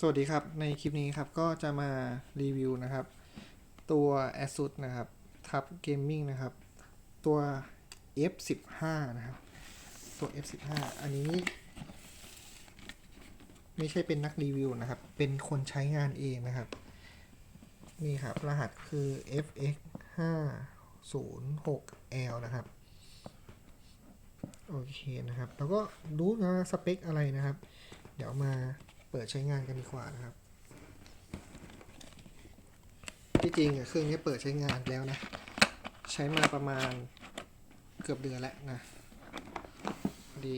สวัสดีครับ ในคลิปนี้ครับก็จะมารีวิวนะครับ ตัว ASUS นะครับทับเกมมิ่งนะครับ ตัว F15 นะครับตัว F15 อันนี้ ไม่ใช่เป็นนักรีวิวนะครับ เป็นคนใช้งานเองนะครับ นี่ครับ รหัสคือ FX 506L นะครับ โอเคนะครับ แล้วก็รู้นะสเปคอะไรนะครับ เดี๋ยวมา ปิดใช้งานกันดีกว่านะครับ ที่จริงอะเครื่องนี้เปิดใช้งานแล้วนะ ใช้มาประมาณเกือบเดือนแล้วนะพอดี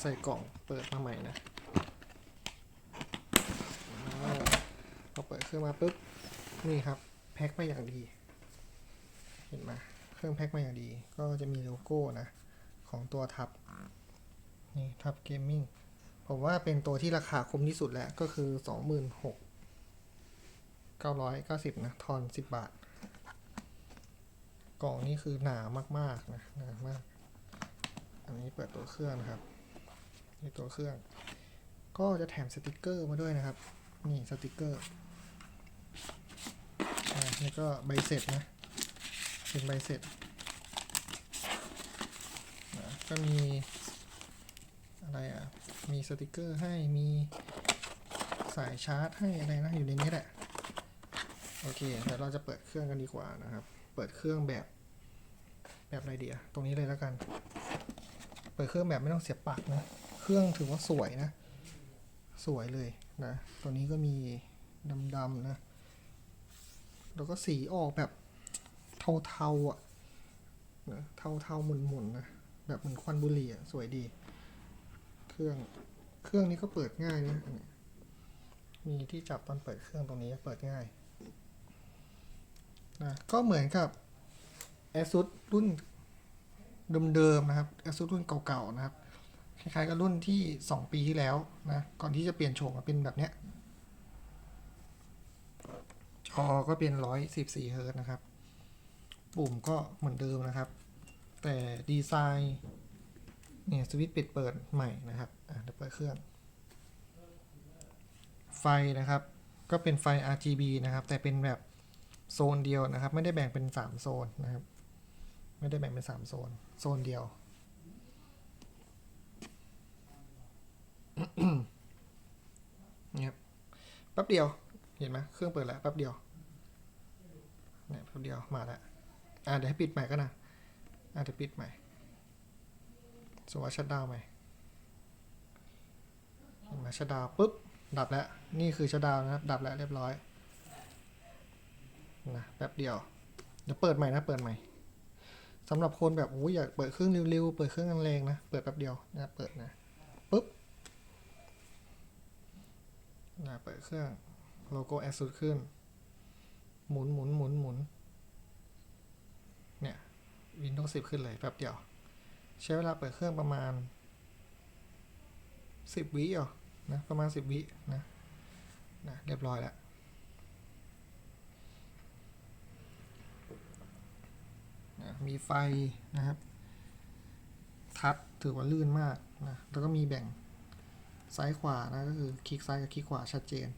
ใส่กล่องเปิดมาใหม่นะพอเปิดเครื่องมาปุ๊บนี่ครับแพ็คมาอย่างดี เห็นไหมเครื่องแพ็คมาอย่างดี ก็จะมีโลโก้นะ ของตัวทับนี่ทับเกมมิ่ง ผมว่าเป็นตัวที่ราคาคุ้มที่สุดแล้วก็คือสองหมื่นหกเก้าร้อยเก้าสิบนะ ทอนสิบบาท กล่องนี้คือหนามาก ๆ นะ หนามาก อันนี้เปิดตัวเครื่องนะครับ นี่ตัวเครื่อง ก็จะแถมสติกเกอร์มาด้วยนะครับ นี่สติกเกอร์อ่านี่ก็ใบเสร็จนะ เป็นใบเสร็จนะก็มีอะไรอะ มีสติกเกอร์ให้มีสายชาร์จให้อะไรนะอยู่ในนี้แหละ โอเคเดี๋ยวเราจะเปิดเครื่องกันดีกว่านะครับ เปิดเครื่องแบบแบบอะไรเดีอะตรงนี้เลยแล้วกัน เปิดเครื่องแบบไม่ต้องเสียบปลั๊กนะ เครื่องถือว่าสวยนะ สวยเลยนะ ตัวนี้ก็มีดำๆนะ แล้วก็สีออกแบบเทาๆอะนะเทาๆหมุนๆนะ แบบเหมือนควันบุหรี่อะ สวยดี เครื่อง เครื่องนี้ก็เปิดง่ายนะ มีที่จับตอนเปิดเครื่องตรงนี้เปิดง่ายนะก็เหมือนกับ ASUS รุ่นเดิมๆนะครับ ASUS รุ่นเก่าๆนะครับ คล้ายๆกับรุ่นที่ 2 ปีที่แล้วนะ ก่อนที่จะเปลี่ยนโฉมมาเป็นแบบเนี้ย จอก็เป็น 114เฮิร์ตนะครับ ปุ่มก็เหมือนเดิมนะครับ แต่ดีไซน์ เนี่ยสวิตช์ปิดเปิดใหม่นะครับอะเดี๋ยวเปิดเครื่อง ไฟนะครับ ก็เป็นไฟ RGB นะครับ แต่เป็นแบบโซนเดียวนะครับ ไม่ได้แบ่งเป็น 3 โซนนะครับ ไม่ได้แบ่งเป็น 3 โซน โซนเดียว เนี่ยแป๊บเดียว เห็นไหมเครื่องเปิดแล้วแป๊บเดียวเนี่ยแป๊บเดียวมาแล้วอะเดี๋ยวให้ปิดใหม่ก็นะอะเดี๋ยวปิดใหม่ สมมติว่าชัดดาวใหม่เห็นไหมชัดดาวปุ๊บ ดับแล้ว นี่คือชัดดาวนะครับ ดับแล้วเรียบร้อย นะแป๊บเดียว เดี๋ยวเปิดใหม่นะ เปิดใหม่สำหรับคนแบบโอ้ยอยากเปิดเครื่องเร็วๆ เปิดเครื่องแรงๆนะ เปิดแป๊บเดียวนะเปิดนะปุ๊บนะเปิดเครื่องโลโก้ ASUS ขึ้น หมุนหมุนหมุนหมุนเนี่ย Windows 10ขึ้นเลยแป๊บเดียว ใช้เวลาเปิดเครื่องประมาณ 10 วิอะนะประมาณ 10 วินะนะเรียบร้อยแล้วนะมีไฟนะครับ ทัดถือว่าลื่นมากนะแล้วก็มีแบ่งซ้ายขวานะก็คือคลิกซ้ายกับคลิกขวาชัดเจน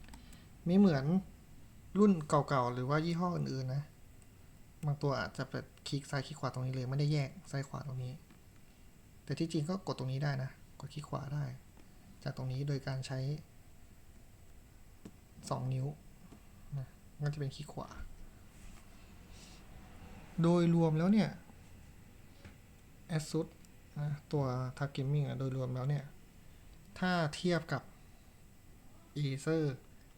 ไม่เหมือนรุ่นเก่าๆ หรือว่ายี่ห้ออื่นๆนะ บางตัวอาจจะแบบคลิกซ้ายคลิกขวาตรงนี้เลย ไม่ได้แยกซ้ายขวาตรงนี้ แต่ที่จริงก็กดตรงนี้ได้นะ กดคลิกขวาได้ จากตรงนี้โดยการใช้ 2 นิ้วนะก็จะเป็นคลิกขวา โดยรวมแล้วเนี่ย ASUS นะตัว Tab Gaming โดยรวมแล้วเนี่ย ถ้าเทียบกับ Acer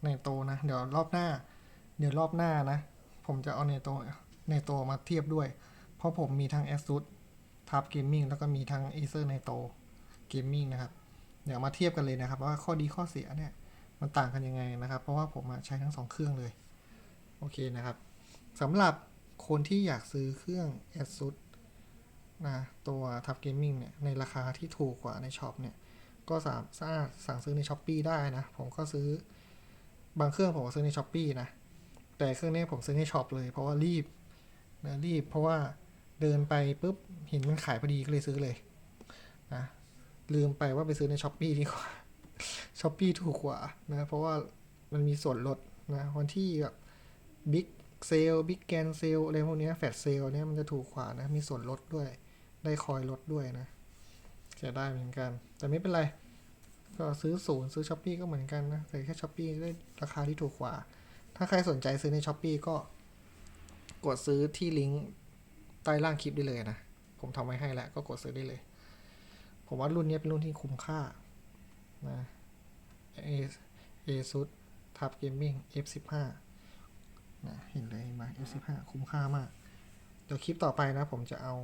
ในโตนะ เดี๋ยวรอบหน้า เดี๋ยวรอบหน้านะ ผมจะเอาในโตในโตมาเทียบด้วย เพราะผมมีทั้ง ASUS Tab Gaming แล้วก็มีทั้ง Acer ในโต Gaming นะครับ เดี๋ยวมาเทียบกันเลยนะครับว่าข้อดีข้อเสียเนี่ยมันต่างกันยังไงนะครับ เพราะว่าผมใช้ทั้งสองเครื่องเลย โอเคนะครับสำหรับคนที่อยากซื้อเครื่อง ASUS นะตัว Tab Gaming เนี่ยในราคาที่ถูกกว่าในช็อปเนี่ยก็สามารถสั่งซื้อในช้อปปีได้นะ ผมก็ซื้อบางเครื่องผมก็ซื้อในช้อปปีนะ แต่เครื่องนี้ผมซื้อในช็อปเลยเพราะว่ารีบนะรีบเพราะว่า เดินไปปุ๊บเห็นมันขายพอดีก็เลยซื้อเลยนะลืมไปว่าไปซื้อในช้อปปีดีกว่าช้อปปีถูกกว่านะเพราะว่ามันมีส่วนลดนะวันที่แบบบิ๊กเซลบิ๊กแกนเซลอะไรพวกนี้แฟดเซลเนี่ยมันจะถูกกว่านะ มีส่วนลดด้วย ได้คอยลดด้วยนะเสียได้เหมือนกัน แต่ไม่เป็นไร ก็ซื้อศูนย์ซื้อช้อปปีก็เหมือนกันนะแต่แค่ช้อปปีได้ราคาที่ถูกกว่า ถ้าใครสนใจซื้อในช้อปปีก็กดซื้อที่ลิงก์ ต้ล่างคลิปได้เลยนะ ผมทำไว้ให้แล้วก็กดซื้อได้เลย ผมว่ารุ่นนี้เป็นรุ่นที่คุ้มค่านะเอเอซุดทับเกมมิ่ง F15 นะเห็นเลยมา F15 คุ้มค่ามาก เดี๋ยวคลิปต่อไปนะ ผมจะเอา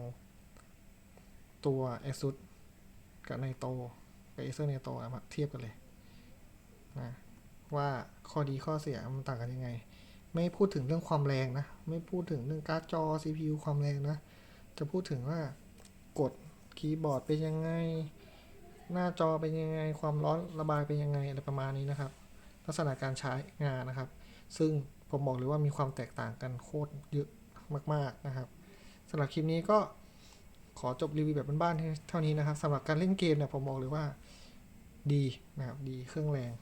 ตัว ASUS กับในโตกับ Acer ในโตมาเทียบกันเลยนะว่าข้อดีข้อเสียมันต่างกันยังไง ไม่พูดถึงเรื่องความแรงนะ ไม่พูดถึงเรื่องการ์ดจอ CPU ความแรงนะ จะพูดถึงว่ากดคีย์บอร์ดเป็นยังไง หน้าจอเป็นยังไง ความร้อนระบายเป็นยังไงอะไรประมาณนี้นะครับ ลักษณะการใช้งานนะครับ ซึ่งผมบอกเลยว่ามีความแตกต่างกันโคตรเยอะมาก ๆนะครับสำหรับคลิปนี้ก็ขอจบรีวิวแบบบ้านๆเท่านี้นะครับสำหรับการเล่นเกมเนี่ยผมบอกเลยว่าดีนะครับดีเครื่องแรง